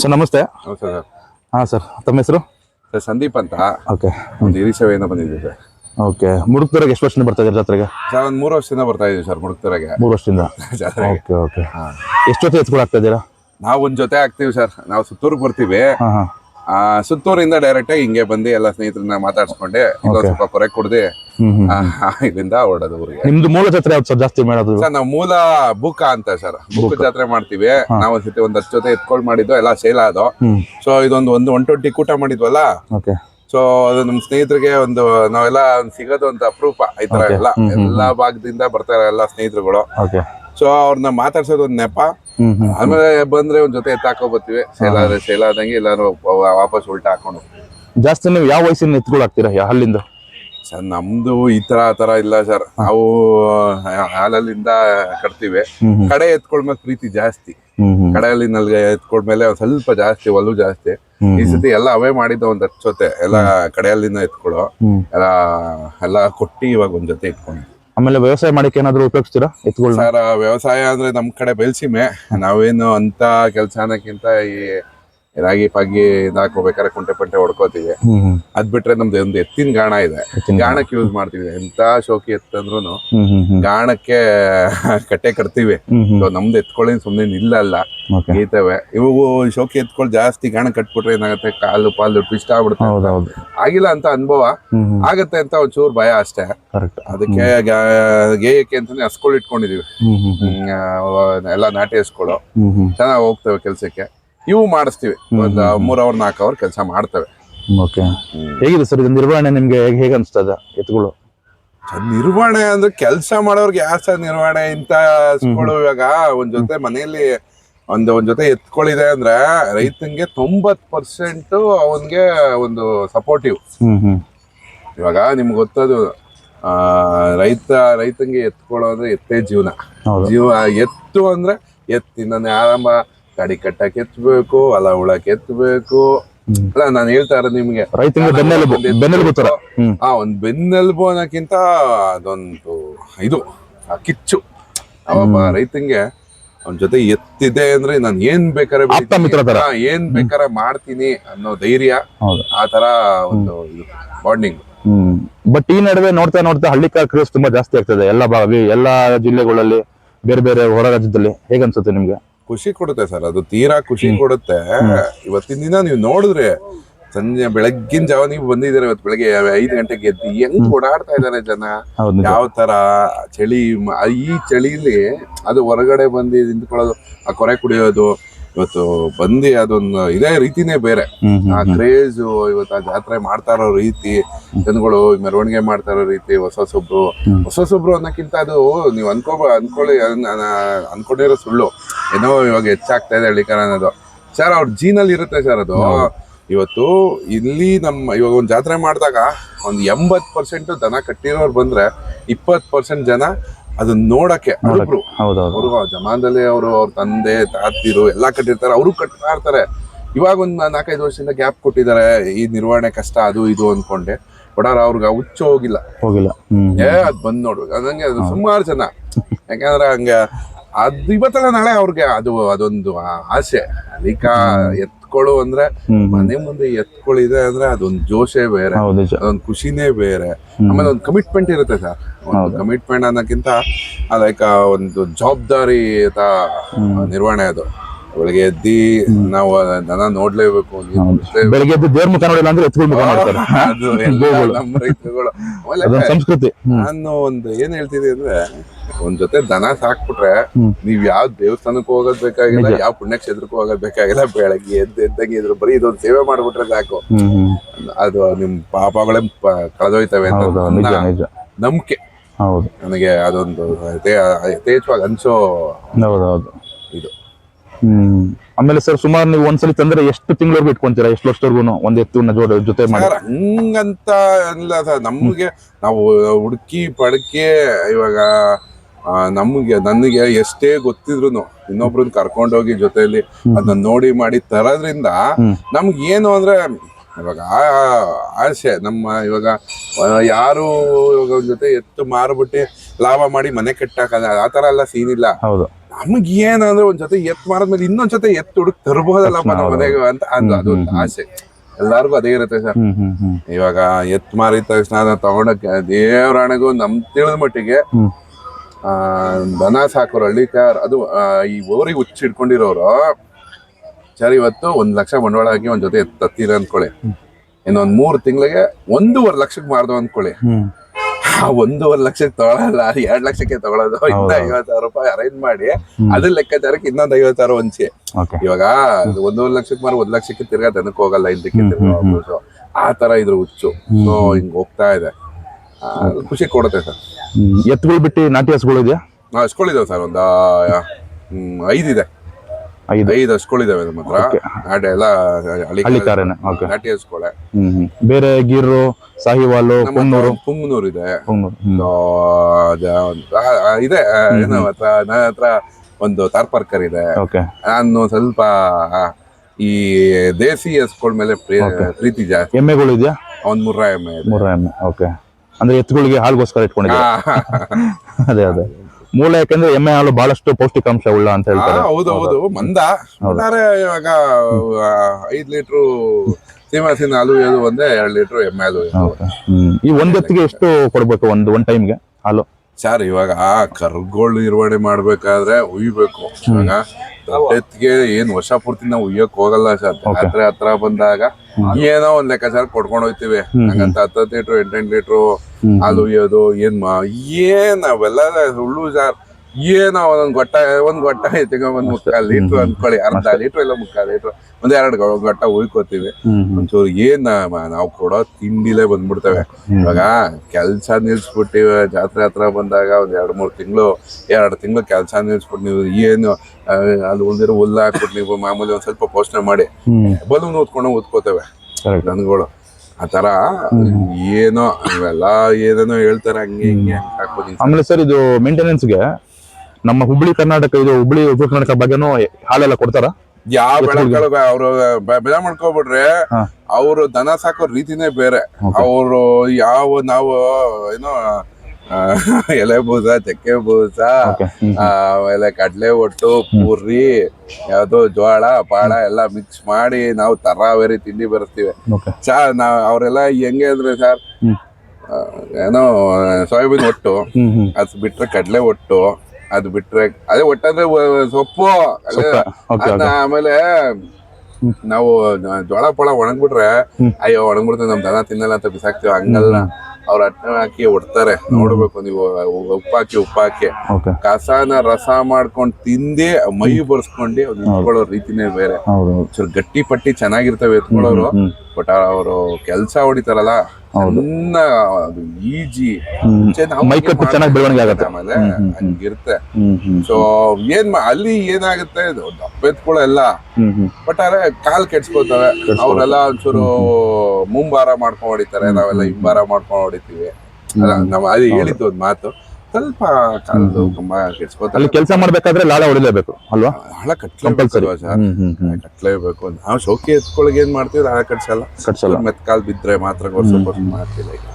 Sir ನಮಸ್ತೆ. ನಮಸ್ತೆ sir. ಹಾಂ ಸರ್. ತಮ್ಮ ಹೆಸರು? ಸರ್ ಸಂದೀಪ್ ಅಂತ. ಓಕೆ. ಒಂದು ಹಿರಿ ಸೇವೆಯಿಂದ ಬಂದಿದ್ದೀವಿ ಸರ್. ಓಕೆ. ಮುಡುಕ್ತರಾಗ ಎಷ್ಟು ವರ್ಷದಿಂದ ಬರ್ತಾ ಇದ್ದೀರಿ ಜಾತ್ರೆಗೆ? ಸರ್ ಒಂದು ಮೂರು ವರ್ಷದಿಂದ ಬರ್ತಾ ಇದೀವಿ ಸರ್ ಮುಡುಕ್ತರಾಗೆ. ಮೂರು ವರ್ಷದಿಂದ? Okay okay. ಎಷ್ಟು ಜೊತೆ ಎತ್ಕೊಳ್ ಆಗ್ತಾ ಇದ್ದೀರಾ? ನಾವು ಒಂದು ಜೊತೆ ಆಗ್ತೀವಿ ಸರ್. ನಾವು ಸುತ್ತೂರಿಗೆ ಬರ್ತೀವಿ. ಹಾಂ ಹಾಂ. ಆ, ಸುತ್ತೂರಿಂದ ಡೈರೆಕ್ಟಾಗಿ ಹಿಂಗೆ ಬಂದು ಎಲ್ಲ ಸ್ನೇಹಿತರನ್ನ ಮಾತಾಡ್ಸ್ಕೊಂಡೆ ಸ್ವಲ್ಪ ಕೊರೆ ಕುಡ್ದು ಇಲ್ಲಿಂದ ಹೊರಡೋದು ಊರಿಗೆ. ನಿಮ್ದು ಮೂಲ ಜಾತ್ರೆ ಯಾವ್ದು ಸರ್ ಜಾಸ್ತಿ ಮಾಡೋದು? ಸರ್ ನಾವು ಮೂಲ ಬುಕ್ ಅಂತ ಸರ್. ಬುಕ್ ಜಾತ್ರೆ ಮಾಡ್ತೀವಿ. ನಾವು ಒಂದ್ ಸತಿ ಒಂದ್ ಹತ್ತು ಜೊತೆ ಎತ್ಕೊಳ್ ಮಾಡಿದ್ದು ಎಲ್ಲ ಸೇಲ್ ಆದೋ ಸೊ ಇದೊಂದು ಒಂದು ಒನ್ ಟ್ವೆಂಟಿ ಕೂಟ ಮಾಡಿದ್ವಲ್ಲ? ಓಕೆ ಸೊ ಅದು ನಮ್ಮ ಸ್ನೇಹಿತರಿಗೆ ಒಂದು ನಾವೆಲ್ಲ ಸಿಗೋದು ಒಂದು ಅಪರೂಪ ಈ ತರ ಎಲ್ಲ. ಎಲ್ಲಾ ಭಾಗದಿಂದ ಬರ್ತಾರೆ ಎಲ್ಲ ಸ್ನೇಹಿತರುಗಳು. ಸೊ ಅವ್ರನ್ನ ಮಾತಾಡ್ಸೋದು ಒಂದ್ ನೆಪ. ಆಮೇಲೆ ಬಂದ್ರೆ ಒಂದ್ ಜೊತೆ ಎತ್ತಾಕೋ ಬರ್ತೀವಿ. ಸೇಲ್ ಆದ್ರೆ ಸೇಲ್ ಆದಂಗೆ ಎಲ್ಲಾರು ವಾಪಸ್ ಉಲ್ಟಾ ಹಾಕೊಂಡು. ಜಾಸ್ತಿ ನೀವು ಯಾವ ವಯಸ್ಸಿನ ಎತ್ಕೊಳ್ ಅಲ್ಲಿಂದ ಸರ್ ನಮ್ದು ಈ ತರ ಆ ತರ ಇಲ್ಲ ಸರ್. ನಾವು ಹಾಲಲ್ಲಿಂದ ಕಟ್ತೀವಿ. ಕಡೆ ಎತ್ಕೊಳ್ಮೇಲೆ ಪ್ರೀತಿ ಜಾಸ್ತಿ. ಕಡೆಯಲ್ಲಿ ನಲ್ಗೆ ಎತ್ಕೊಳ್ಮೇಲೆ ಒಂದ್ ಸ್ವಲ್ಪ ಜಾಸ್ತಿ ಒಲ್ಲು ಜಾಸ್ತಿ. ಈ ಸತಿ ಎಲ್ಲ ಅವೇ ಮಾಡಿದ್ದ ಒಂದ್ ಹತ್ತು ಜೊತೆ. ಎಲ್ಲ ಕಡೆಯಲ್ಲಿಂದ ಎತ್ಕೊಳ್ಳೋ ಎಲ್ಲ ಎಲ್ಲ ಕೊಟ್ಟಿ ಇವಾಗ ಒಂದ್ ಜೊತೆ ಇಟ್ಕೊಂಡು ಆಮೇಲೆ ವ್ಯವಸಾಯ ಮಾಡಕ್ಕೆ ಏನಾದ್ರು ಉಪಯೋಗಿಸ್ತೀರಾ? ಎತ್ಕೊಳ್ಳಿ ಸರ್ ವ್ಯವಸಾಯ ಅಂದ್ರೆ ನಮ್ ಕಡೆ ಬೆಳ್ಸಿಮೆ. ನಾವೇನು ಅಂತ ಕೆಲಸ ಅನ್ನಕ್ಕಿಂತ ಈ ರಾಗಿ ಪಾಗಿ ಹಾಕೋಬೇಕಾದ್ರೆ ಕುಂಟೆ ಪಂಟೆ ಹೊಡ್ಕೋತೀವಿ. ಅದ್ ಬಿಟ್ರೆ ನಮ್ದು ಒಂದು ಎತ್ತಿನ ಗಾಣ ಇದೆ. ಗಾಣಕ್ಕೆ ಯೂಸ್ ಮಾಡ್ತೀವಿ. ಎಂತ ಶೋಕಿ ಎತ್ತಂದ್ರು ಗಾಣಕ್ಕೆ ಕಟ್ಟೆ ಕಟ್ತೀವಿ. ನಮ್ದು ಎತ್ಕೊಳ್ಳಿ ಸುಮ್ನೆ ನಿಲ್ಲಲ್ಲ ಅಲ್ಲ. ಗೀತವೆ ಇವು ಶೋಕಿ ಎತ್ಕೊಳ್ಳಿ ಜಾಸ್ತಿ ಗಾಣ ಕಟ್ಬಿಟ್ರೆ ಏನಾಗುತ್ತೆ? ಕಾಲು ಪಾಲು ಟ್ವಿಸ್ಟ್ ಆಗ್ಬಿಡುತ್ತೆ. ಆಗಿಲ್ಲ ಅಂತ ಅನುಭವ. ಆಗತ್ತೆ ಅಂತ ಒಂಚೂರು ಭಯ ಅಷ್ಟೇ. ಅದಕ್ಕೆ ಗೇಯಕ್ಕೆ ಅಂತಾನೆ ಹಸ್ಕೊಳ್ ಇಟ್ಕೊಂಡಿದೀವಿ. ಎಲ್ಲಾ ನಾಟಿ ಹಸ್ಕೊಳ್ಳೋ ಚೆನ್ನಾಗಿ ಹೋಗ್ತವೆ ಕೆಲ್ಸಕ್ಕೆ. ಇವು ಮಾಡಿಸ್ತೀವಿ. ಒಂದು ಮೂರ್ ಅವರ್ ನಾಲ್ಕು ಅವರ್ ಕೆಲಸ ಮಾಡ್ತವೆ. ಓಕೆ. ಹೇಗಿದೆ ಸರ್ ಇದು ನಿರ್ವಹಣೆ ನಿಮ್ಗೆ ಹೇಗೆ ಹೇಗೆ ಅನಿಸ್ತದ ಎತ್ತುಗಳು ನಿರ್ವಹಣೆ ಅಂದ್ರೆ ಕೆಲಸ ಮಾಡೋರ್ಗೆ ಯಾವ ಸರ್ ನಿರ್ವಹಣೆ? ಇಂತ ಸ್ಕೂಲು ಇವಾಗ ಒಂದ್ ಜೊತೆ ಮನೆಯಲ್ಲಿ ಒಂದು ಒಂದ್ ಜೊತೆ ಎತ್ಕೊಳ್ಳಿದೆ ಅಂದ್ರೆ ರೈತನ್ಗೆ ತೊಂಬತ್ ಪರ್ಸೆಂಟ್ ಅವನ್ಗೆ ಒಂದು ಸಪೋರ್ಟಿವ್ ಇವಾಗ ನಿಮ್ಗೆ ಗೊತ್ತದು ಆ ರೈತ ರೈತಂಗೆ ಎತ್ಕೊಳ್ಳೋ ಅಂದ್ರೆ ಎತ್ತೇ ಜೀವನ. ಜೀವ ಎತ್ತು ಅಂದ್ರೆ ಎತ್ತಿನ ಆರಂಭ ಗಾಡಿ ಕಟ್ಟಕ್ಕೆ ಎತ್ತಬೇಕು ಹೊಲ ಉಳಕ್ ಎತ್ತಬೇಕು ಅಲ್ಲ ನಾನು ಹೇಳ್ತಾ ಇರೋದು ನಿಮ್ಗೆ. ರೈತಂಗೆ ಬೆನ್ನೆಲುಬು ಬೆನ್ನೆಲುಬು ತರ. ಆ ಒಂದ್ ಬೆನ್ನೆಲುಬು ಅನ್ನೋಕ್ಕಿಂತ ಅದೊಂದು ಇದು ಆ ಕಿಚ್ಚು. ಅವಾಗ ರೈತಂಗೆ ಅವನ ಜೊತೆ ಎತ್ತಿದೆ ಅಂದ್ರೆ ನಾನು ಏನ್ ಬೇಕಾರೆ ಏನ್ ಬೇಕಾರೆ ಮಾಡ್ತೀನಿ ಅನ್ನೋ ಧೈರ್ಯ. ಆ ತರ ಒಂದು ಬಾಂಡಿಂಗ್ ಹ್ಮ್. ಬಟ್ ಈ ನಡುವೆ ನೋಡ್ತಾ ನೋಡ್ತಾ ಹಳ್ಳಿಕಾರ್ ಕ್ರೇಜ್ ತುಂಬಾ ಜಾಸ್ತಿ ಆಗ್ತದೆ. ಎಲ್ಲ ಎಲ್ಲಾ ಜಿಲ್ಲೆಗಳಲ್ಲಿ ಬೇರೆ ಬೇರೆ ಹೊರ ರಾಜ್ಯದಲ್ಲಿ. ಹೇಗನ್ಸುತ್ತೆ ನಿಮ್ಗೆ? ಖುಷಿ ಕೊಡುತ್ತೆ ಸರ್. ಅದು ತೀರಾ ಖುಷಿ ಕೊಡುತ್ತೆ. ಇವತ್ತಿನ ದಿನ ನೀವು ನೋಡಿದ್ರೆ ಸಂಜೆ ಬೆಳಗ್ಗಿನ ಜಾವ ನೀವು ಬಂದಿದ್ದೀರ ಇವತ್ತು ಬೆಳಗ್ಗೆ ಐದು ಗಂಟೆಗೆ ಎದ್ದು ಹೆಂಗ್ ಓಡಾಡ್ತಾ ಇದಾರೆ ಜನ. ಯಾವ ತರ ಚಳಿ ಈ ಚಳಿಲಿ ಅದು ಹೊರಗಡೆ ಬಂದು ನಿಂತ್ಕೊಳ್ಳೋದು ಆ ಕೊರೆ ಕುಡಿಯೋದು ಇವತ್ತು ಬಂದು ಅದೊಂದು ಇದೇ ರೀತಿನೇ ಬೇರೆ. ಆ ಕ್ರೇಜ್ ಇವತ್ತು ಆ ಜಾತ್ರೆ ಮಾಡ್ತಾ ಇರೋ ರೀತಿ ಜನಗಳು ಮೆರವಣಿಗೆ ಮಾಡ್ತಾ ಇರೋ ರೀತಿ ಹೊಸ ಹೊಸೊಬ್ರು. ಹೊಸ ಹೊಸೊಬ್ರು ಅನ್ನೋಕ್ಕಿಂತ ಅದು ನೀವು ಅನ್ಕೋ ಅನ್ಕೊಳ್ಳಿ ಅನ್- ಅನ್- ಅನ್ಕೊಂಡಿರೋ ಸುಳ್ಳು. ಏನೋ ಇವಾಗ ಹೆಚ್ಚಾಗ್ತಾ ಇದೆ ಹಳ್ಳಿಕಾರ ಅನ್ನೋದು. ಸರ್ ಅವ್ರ ಜೀನಲ್ಲಿ ಇರುತ್ತೆ ಸರ್ ಅದು. ಇವತ್ತು ಇಲ್ಲಿ ನಮ್ಮ ಇವಾಗ ಒಂದು ಜಾತ್ರೆ ಮಾಡಿದಾಗ ಒಂದು ಎಂಬತ್ತು ಪರ್ಸೆಂಟು ದನ ಕಟ್ಟಿರೋರು ಬಂದ್ರೆ ಇಪ್ಪತ್ತು ಪರ್ಸೆಂಟ್ ಜನ ಅದನ್ನ ನೋಡಕ್ಕೆ ಹೌದೌದು. ಅವರು ಜಮಾನದಲ್ಲಿ ಅವರು ಅವ್ರ ತಂದೆ ತಾತಿರು ಎಲ್ಲಾ ಕಟ್ಟಿರ್ತಾರೆ. ಅವರು ಕಟ್ತಾ ಇರ್ತಾರೆ. ಇವಾಗ ಒಂದ್ ನಾಲ್ಕೈದು ವರ್ಷದಿಂದ ಗ್ಯಾಪ್ ಕೊಟ್ಟಿದ್ದಾರೆ. ಈ ನಿರ್ವಹಣೆ ಕಷ್ಟ ಅದು ಇದು ಅನ್ಕೊಂಡೆ. ಬಡಾರ ಅವ್ರಿಗೆ ಹುಚ್ಚು ಹೋಗಿಲ್ಲ. ಹೋಗಿಲ್ಲ. ಏ ಅದ್ ಬಂದ್ ನೋಡು. ಅದಂಗೆ ಅದು ಸುಮಾರು ಜನ. ಯಾಕಂದ್ರೆ ಹಂಗ ಅದು ಇವತ್ತಲ್ಲ ನಾಳೆ ಅವ್ರಿಗೆ ಅದು ಅದೊಂದು ಆಸೆ. ಅದಕ್ಕ ಎತ್ಕೊಳ್ಳು ಅಂದ್ರೆ. ಮನೆ ಮುಂದೆ ಎತ್ಕೊಳ್ಳಿದೆ ಅಂದ್ರೆ ಅದೊಂದ್ ಜೋಶೇ ಬೇರೆ ಅದೊಂದ್ ಖುಷಿನೇ ಬೇರೆ. ಆಮೇಲೆ ಒಂದು ಕಮಿಟ್ಮೆಂಟ್ ಇರುತ್ತೆ ಸರ್. ಒಂದು ಕಮಿಟ್ಮೆಂಟ್ ಅನ್ನೋಕ್ಕಿಂತ ಲೈಕ್ ಒಂದು ಜವಾಬ್ದಾರಿ ನಿರ್ವಹಣೆ ಅದು. ಬೆಳಗ್ಗೆ ಎದ್ದಿ ನಾವು ದನ ನೋಡ್ಲೇಬೇಕು. ಬೆಳಗ್ಗೆ ಎದ್ದು ದೇವ್ರ ಮುಖ ನೋಡಿಲ್ಲ ಅಂದ್ರೆ ಎತ್ಕೊಂಡು ಮುಖ ಮಾಡ್ತಾರೆ ಅದು ಎಲ್ಲ ನಮ್ಮ ರೈತರುಗಳು. ಆಮೇಲೆ ಸಂಸ್ಕೃತಿ. ನಾನು ಒಂದು ಏನ್ ಹೇಳ್ತೀನಿ ಅಂದ್ರೆ ಒಂದ್ ಜೊತೆ ದನ ಸಾಕ್ಬಿಟ್ರೆ. ನೀವ್ ಯಾವ ದೇವಸ್ಥಾನಕ್ಕೂ ಹೋಗೋದ್ ಬೇಕಾಗಿಲ್ಲ ಯಾವ ಪುಣ್ಯಕ್ಷೇತ್ರಕ್ಕೂ ಹೋಗೋದ್ ಬೇಕಾಗಿಲ್ಲ ಬೆಳಗ್ಗೆ ಎದ್ದು ಎದ್ದಂಗೆ ಇದ್ರು ಬರೀ ಇದೊಂದು ಸೇವೆ ಮಾಡ್ಬಿಟ್ರೆ ಸಾಕು. ಅದು ನಿಮ್ ಪಾಪಗಳೇ ಕಳೆದೋಯ್ತವೆ ಅಂತ ನಂಬಿಕೆ. ಹೌದು. ನನಗೆ ಅದೊಂದು ಯಥೇ- ಯಥೇಚ್ಛವಾಗಿ ಅನ್ಸೋ ಇದು. ಹ್ಮ್. ಆಮೇಲೆ ಸರ್ ಸುಮಾರು ನೀವು ಒಂದ್ಸಲಿ ತಂದ್ರೆ ಎಷ್ಟು ತಿಂಗಳವರೆಗೂ ಇಟ್ಕೊಂತೀರಾ? ಎಷ್ಟು ವರ್ಷದವರೆಗೂ ಒಂದ್ ಎತ್ತುನ ಜೋಡ ಜೊತೆ ಮಾಡಿ? ಸರ್ ಹಂಗಂತ ಇಲ್ಲ ಸರ್. ನಮ್ಗೆ ನಾವು ಹುಡುಕಿ ಪಡಕೆ ಇವಾಗ ಆ, ನಮ್ಗೆ ನನಗೆ ಎಷ್ಟೇ ಗೊತ್ತಿದ್ರು ಇನ್ನೊಬ್ರನ್ನ ಕರ್ಕೊಂಡೋಗಿ ಜೊತೆಯಲ್ಲಿ ಅದನ್ನ ನೋಡಿ ಮಾಡಿ ತರೋದ್ರಿಂದ ಹ್ಮ್. ನಮ್ಗೆ ಏನು ಅಂದ್ರೆ ಇವಾಗ ಆ- ಆಸೆ. ನಮ್ಮ ಇವಾಗ ಆ, ಯಾರು ಇವಾಗ ಒಂದ್ ಜೊತೆ ಎತ್ತು ಮಾರ್ಬಿಟ್ಟು ಲಾಭ ಮಾಡಿ ಮನೆ ಕಟ್ಟಾಕ ಆ ತರ ಎಲ್ಲ ಸೀನ್ ಇಲ್ಲ. ಹೌದು. ನಮಗ್ ಏನಂದ್ರೆ ಒಂದ್ ಜೊತೆ ಎತ್ ಮಾರದ್ಮೇಲೆ ಇನ್ನೊಂದ್ ಜೊತೆ ಎತ್ ಹುಡುಕ್ ತರ್ಬೋದಲ್ಲಪ್ಪ ನಮ್ಮ ಮನೆಗೆ ಅಂತ ಅದು ಅದೊಂದು ಆಸೆ. ಎಲ್ಲಾರ್ಗು ಅದೇ ಇರುತ್ತೆ ಸರ್. ಇವಾಗ ಎತ್ ಮಾರಿದ ತಕ್ಷಣ ಅದನ್ನ ತಗೊಂಡಕ್ಕೆ ದೇವರಾಣೆಗೂ ನಮ್ ತಿಳಿದ ಮಟ್ಟಿಗೆ ಆ ದನ ಸಾಕೋರು ಹಳ್ಳಿಕಾರ್ ಅದು ಆ, ಈ ಊರಿಗೆ ಹುಚ್ಚಿಡ್ಕೊಂಡಿರೋರು ಸರ್ ಇವತ್ತು ಒಂದ್ ಲಕ್ಷ ಬಂಡವಾಳ ಹಾಕಿ ಒಂದ್ ಜೊತೆ ತತ್ತೀರ ಅನ್ಕೊಳ್ಳಿ. ಇನ್ನೊಂದ್ ಮೂರ್ ತಿಂಗಳಿಗೆ ಒಂದೂವರೆ ಲಕ್ಷಕ್ಕೆ ಮಾರ್ದು ಆ ಒಂದೂವರೆ ಲಕ್ಷಕ್ಕೆ ತಗೊಳಲ್ಲ ಎರಡ್ ಲಕ್ಷಕ್ಕೆ ತಗೊಳ್ಳೋದು ಇನ್ನ ಐವತ್ತಾರು ಸಾವಿರ ರೂಪಾಯಿ ಅರೇಂಜ್ ಮಾಡಿ ಅದ್ರ ಲೆಕ್ಕಾಚಾರಕ್ಕೆ ಇನ್ನೊಂದ್ ಐವತ್ತಾರು ಸಾವಿರ ಒಂಚೆ ಇವಾಗ ಒಂದೂವರೆ ಲಕ್ಷಕ್ಕೆ ಮಾರು ಒಂದ್ ಲಕ್ಷಕ್ಕೆ ತಿರ್ಗಾ ದನಕ್ಕೆ ಹೋಗಲ್ಲ ಇದಕ್ಕೆ ಆ ತರ ಇದ್ರ ಹುಚ್ಚು. ಸೊ ಹಿಂಗ್ ಹೋಗ್ತಾ ಇದೆ. ಖುಷಿ ಕೊಡುತ್ತೆ ಸರ್. ಎತ್ತುಗಳು ಬಿಟ್ಟು ನಾಟಿ ಹಸುಗಳು ಇದೆಯಾ? ನಾವು ಸರ್ ಒಂದ ಐದಿದೆ ಐದು. ಐದು ಹಸ್ಗಳಿದಾವೆ ನಮ್ಮ ಹತ್ರ. ನಾಟಿ ಎಲ್ಲ ಹಳ್ಳಿ ನಾಟಿ ಹಸ್ಕೊಳೆ ಹ್ಮ್ ಹ್ಮ್. ಬೇರೆ ಗೀರು ಸಾಹಿವಾಲು ನಮ್ಮ ಪುಂಗ್ನೂರು ಇದೆ. ಹ್ಮ್. ಆ, ಆ, ಇದೆ. ಆ, ಏನು ಹತ್ರ ನನ್ನ ಹತ್ರ ಒಂದು ತಾರ್ಪರ್ಕರ್ ಇದೆ. ಓಕೆ. ನಾನು ಸ್ವಲ್ಪ ಆ, ಈ ದೇಸಿ ಹಸ್ಗಳ ಮೇಲೆ ಪ್ರೀ- ಪ್ರೀತಿ ಜಾಸ್ತಿ. ಎಮ್ಮೆಗಳು ಇದೆಯಾ? ಒಂದ್ ಮೂರ ಎಮ್ಮೆ ಇದೆ. ಮೂರ ಎಮ್ಮೆ. ಓಕೆ. ಅಂದ್ರೆ ಎತ್ತುಗಳಿಗೆ ಹಾಲ್ಗೋಸ್ಕರ ಇಟ್ಕೊಂಡಿದ್ದಾರೆ? ಅದೇ ಅದೇ. ಮೂಲ ಯಾಕಂದ್ರೆ ಎಮ್ಮೆ ಹಾಲು ಬಹಳಷ್ಟು ಪೌಷ್ಟಿಕಾಂಶ ಉಳ್ಳ ಅಂತ ಹೇಳ್ತಾರೆ. ಹೌದು ಹೌದು. ಮಂದ. ಇವಾಗ ಐದ್ ಲೀಟರ್ ಸೀಮಾಸಿನ ಹಾಲು ಇದು ಒಂದೇ ಎರಡು ಲೀಟರ್ ಎಮ್ಮೆ ಹಾಲು ಈ ಒಂದೊತ್ತಿಗೆ ಎಷ್ಟು ಕೊಡ್ಬೇಕು ಒಂದು ಒನ್ ಟೈಮ್ಗೆ ಹಾಲು? ಸರ್ ಇವಾಗ ಆ ಕರ್ಗೋಳ್ ನಿರ್ವಹಣೆ ಮಾಡ್ಬೇಕಾದ್ರೆ ಉಯ್ಬೇಕು. ಇವಾಗ ಎತ್ತಿಗೆ ಏನ್ ವರ್ಷ ಪೂರ್ತಿ ನಾವು ಉಯ್ಯಕ್ ಹೋಗಲ್ಲ ಸರ್. ರಾತ್ರಿ ಹತ್ರ ಬಂದಾಗ ಏನೋ ಒಂದ್ ಲೆಕ್ಕಾಚಾರ ಕೊಡ್ಕೊಂಡು ಹೋಗ್ತಿವಿ. ಹಂಗಂತ ಹತ್ತತ್ತು ಲೀಟ್ರು ಎಂಟೆಂಟು ಲೀಟ್ರು ಹಾಲು ಉಯ್ಯೋದು ಏನ್ ಮಾ ಏನ್ ಅವೆಲ್ಲ ಸುಳ್ಳು ಸಾರ್ ಏನೋ ಒಂದೊಂದ್ ಗೊಟ್ಟ ಒಂದ್ ಗೊಟ್ಟ ಐತಿಗ ಒಂದ್ ಮುಕ್ಕಾಲ್ ಲೀಟ್ರ್ ಅನ್ಕೊಳ್ಳಿ ಅರ್ಧ ಲೀಟ್ರ್ ಇಲ್ಲ ಮುಕ್ಕಾಲ್ ಲೀಟ್ರ್ ಒಂದ್ ಎರಡ್ ಗೊಟ್ಟ ಉಯ್ಕೋತೀವಿ ಒಂಚೂರ್ ಏನ್ ನಾವು ಕೊಡೋ ತಿಂಡಿಲೇ ಬಂದ್ಬಿಡ್ತೇವೆ. ಇವಾಗ ಕೆಲ್ಸ ನಿಲ್ಸ್ಬಿಟ್ಟಿವಿ ಜಾತ್ರೆ ಹತ್ರ ಬಂದಾಗ ಒಂದ್ ಎರಡ್ ಮೂರ್ ತಿಂಗಳು ಎರಡ್ ತಿಂಗಳು ಕೆಲ್ಸ ನಿಲ್ಸ್ಬಿಟ್ಟು ನೀವು ಏನು ಅಲ್ಲಿ ಉಳ್ದಿರೋ ಹುಲ್ಲ ಹಾಕ್ಬಿಟ್ಟು ನೀವು ಮಾಮೂಲಿ ಒಂದ್ ಸ್ವಲ್ಪ ಪೋಷಣೆ ಮಾಡಿ ಬಲೂನ್ ಓದ್ಕೊಂಡು ಓದ್ಕೋತೇವೆ ದನಗಳು ಆ ತರ ಏನೋ ಇವೆಲ್ಲ ಏನೇನೋ ಹೇಳ್ತಾರೆ ಹಂಗೆ ಹಿಂಗೆ ಹಾಕ್ಬೋದು. ಆಮೇಲೆ ಸರ್ ಇದು ಮೇಂಟೆನೆನ್ಸ್ಗೆ ನಮ್ಮ ಹುಬ್ಳಿ ಕರ್ನಾಟಕ ಇದು ಹುಬ್ಳಿ ಉತ್ತರ ಕರ್ನಾಟಕ ಬಗ್ಗೆನೂ ಹಾಲೆಲ್ಲ ಕೊಡ್ತಾರ? ಯಾವ ಬೆಳೆಗಳು ಅವ್ರು ಬೆಳೆ ಮಾಡ್ಕೊಬಿಟ್ರೆ ಅವ್ರು ದನ ಸಾಕೋ ರೀತಿನೇ ಬೇರೆ. ಅವರು ಯಾವ ನಾವು ಏನೋ ಎಲೆ ಬೂಸ ಚಕ್ಕೆ ಬೂಸ ಆಮೇಲೆ ಕಡಲೆ ಒಟ್ಟು ಪೂರಿ ಯಾವ್ದು ಜೋಳ ಪಾಳ ಎಲ್ಲ ಮಿಕ್ಸ್ ಮಾಡಿ ನಾವು ತರಾವೇರಿ ತಿಂಡಿ ಬರ್ತೀವಿ ಚಾ ನಾವ್ ಅವರೆಲ್ಲ ಹೆಂಗೆ ಅಂದ್ರೆ ಸರ್ ಏನೋ ಸೋಯಾಬೀನ್ ಒಟ್ಟು ಅದ್ ಬಿಟ್ರೆ ಕಡಲೆ ಒಟ್ಟು ಅದ್ ಬಿಟ್ರೆ ಅದೇ ಒಟ್ಟಂದ್ರೆ ಸೊಪ್ಪು. ಆಮೇಲೆ ನಾವು ಜೋಳ ಪಳ ಒಣಗ್ಬಿಟ್ರೆ ಅಯ್ಯೋ ಒಣಗ್ಬಿಡ್ತದೆ ನಮ್ ದನ ತಿನ್ನಲ್ಲ ಅಂತ ಬಿಸಾಕ್ತಿವಿ ಹಂಗಲ್ಲ. ಅವ್ರ ಅಟ್ಟ ಹಾಕಿ ಹೊಡ್ತಾರೆ ನೋಡ್ಬೇಕು ನೀವು ಉಪ್ಪಾಕಿ ಉಪ್ಪಾಕಿ. ಕಸಾನ ರಸ ಮಾಡ್ಕೊಂಡು ತಿಂದೆ ಮೈ ಬರ್ಸ್ಕೊಂಡಿ ಅವ್ರು ನಿಂತ್ಕೊಳ್ಳೋ ರೀತಿನೇ ಬೇರೆ. ಗಟ್ಟಿ ಪಟ್ಟಿ ಚೆನ್ನಾಗಿರ್ತವೆ ಎತ್ಕೊಳ್ಳೋರು. ಬಟ್ ಅವರು ಕೆಲಸ ಹೊಡಿತಾರಲ್ಲ ಸಣ್ಣ ಅದು ಈಜಿ. ಹ್ಮ್ ಚೆನ್ನಾಗಿ ಬೆಳವಣಿಗೆ ಆಗುತ್ತೆ. ಆಮೇಲೆ ಹಂಗಿರುತ್ತೆ. ಸೊ ಏನ್ ಮಾ- ಅಲ್ಲಿ ಏನಾಗುತ್ತೆ ದಪ್ಪ ಎತ್ಕೊಳ್ಳೆಲ್ಲ ಬಟ್ ಆದ್ರೆ ಕಾಲ್ ಕೆಡ್ಸ್ಕೊತಾರೆ ಅವರೆಲ್ಲ ಒಂಚೂರು ಮುಂಬಾರ ಮಾಡ್ಕೊಂಡ್ ಹೊಡಿತಾರೆ. ನಾವೆಲ್ಲ ಹಿಂಬಾರ ಮಾಡ್ಕೊಂಡ್ ಹೊಡಿತೀವಿ. ಅಲ್ಲ ನಾವ್ ಅದು ಹೇಳಿದ್ದು ಒಂದ್ ಮಾತು. ಸ್ವಲ್ಪ ತುಂಬಾ ಕೆಡ್ಸ್ಕೊತಾರೆ ಅಲ್ಲಿ ಕೆಲಸ ಮಾಡ್ಬೇಕಾದ್ರೆ ಲಾಳ ಹೊಡಿಲೇಬೇಕು ಅಲ್ವಾ? ಹಳ ಕಟ್ಲೇಬೇಕು ಸರ್ ಸರ್ ಹ್ಮ್ ಹ್ಮ್ ಹ್ಮ್. ಕಟ್ಲೇಬೇಕು ನಾವು ಶೋಕಿ ಎತ್ಕೊಳಗೆ ಏನ್ ಮಾಡ್ತೀವಿ? ಹಳ ಕಟ್ಸಲ್ಲ. ಕಟ್ಸಲ್ಲ. ಮೆತ್ಕಾಲ್ ಬಿದ್ರೆ ಮಾತ್ರ ಮಾಡ್ತಿಲ್ಲ ಈಗ